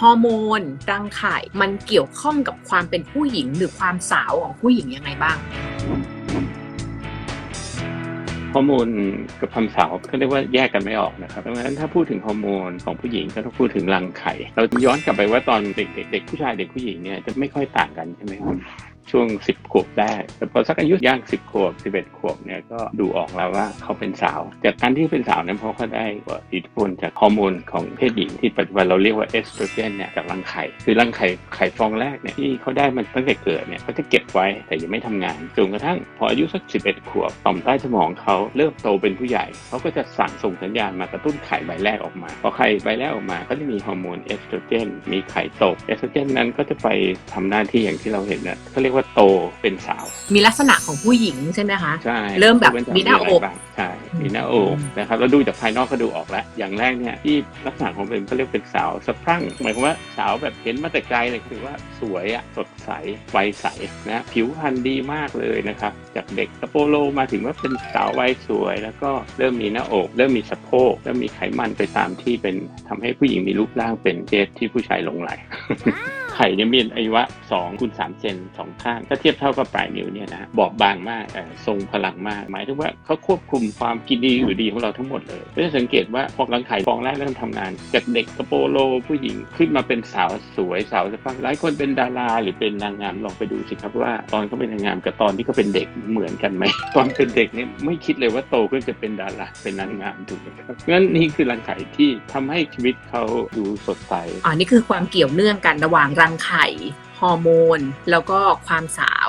ฮอร์โมนรังไข่มันเกี่ยวข้องกับความเป็นผู้หญิงหรือความสาวของผู้หญิงยังไงบ้างฮอร์โมนกับความสาวก็เรียกว่าแยกกันไม่ออกนะครับดังนั้นถ้าพูดถึงฮอร์โมนของผู้หญิงก็ต้องพูดถึงรังไข่เราย้อนกลับไปว่าตอนเด็กๆเด็กผู้ชายเด็กผู้หญิงเนี่ยจะไม่ค่อยต่างกันใช่ไหมครับ ช่วง 10 ขวบได้ แต่พอสักอายุย่าง 10 ขวบ 11 ขวบเนี่ยก็ดูออกแล้วว่าเขาเป็นสาว จากการที่เป็นสาวนั้นเพราะเขาได้อิทธิพลจากฮอร์โมนของเพศหญิงที่ปัจจุบันเราเรียกว่าเอสโตรเจนเนี่ยจากรังไข่ คือรังไข่ไข่ฟองแรกเนี่ยที่เขาได้มันตั้งแต่เกิดเนี่ยเขาจะเก็บไว้แต่ยังไม่ทำงานจนกระทั่งพออายุสัก 11 ขวบต่อมใต้สมองเขาเริ่มโตเป็นผู้ใหญ่เขาก็จะสั่งส่งสัญญาณมากระตุ้นไข่ใบแรกออกมาพอไข่ใบแรกออกมาก็จะมีฮอร์โมนเอสโตรเจนมีไข่ตกเอสโตรเจนนั้นก็จะไปทำหน้าที่อย่างที่เราเห็นนะเขาเรียกว่าโตเป็นสาว มีลักษณะของผู้หญิงใช่ไหมคะ ใช่เริ่มแบบว้จมีหน้าอกะไรบ้งใช่มีหน้าอกอืมนะครับเราดูจากภายนอกก็ดูออกแล้วอย่างแรกเนี่ยที่ลักษณะของเป็นเขาเรียกเป็นสาวสะพรั่งหมายความว่าสาวแบบเห็นมาแต่ไกลเลยคือว่าสวยอะสดใสวัยใสนะผิวพรรณดีมากเลยนะครับจากเด็กสะโปโลมาถึงว่าเป็นสาววัยสวย แล้วก็เริ่มมีหน้าอกเริ่มมีสะโพกเริ่มมีไขมันไปตามที่เป็นทำให้ผู้หญิงมีรูปร่างเป็นเพศที่ผู้ชายหลงไหล ไข่เนี่ยมีอายุวะ2คูณ3เซนสองข้าง ถ้าเทียบเท่ากับปลายนิ้วเนี่ยนะบอบบางมากทรงพลังมาก หมายถึงว่าเขาควบคุมความกินดีอยู่ดีของเราทั้งหมดเลยก็จะสังเกตว่าพอรังไข่ฟองแรกเริ่มทำงาน จากเด็กกระโปโล ผู้หญิงขึ้นมาเป็นสาวสวยสาวสะพังหลายคนเป็นดาราหรือเป็นนางงามลองไปดูสิครับว่า ตอนเขาเป็นนางงามกับตอนที่เขาเป็นเด็กเหมือนกันไหมตอนเป็นเด็กเนี่ยไม่คิดเลยว่าโตขึ้นจะเป็นดาราเป็นนางงามถูกไหมครับงั้นนี่คือรังไข่ที่ทำให้ชีวิตเขาดูสดใสอ่านี่คือความเกี่ยวเนื่องกันระหว่างรังไข่ ฮอร์โมน แล้วก็ความสาว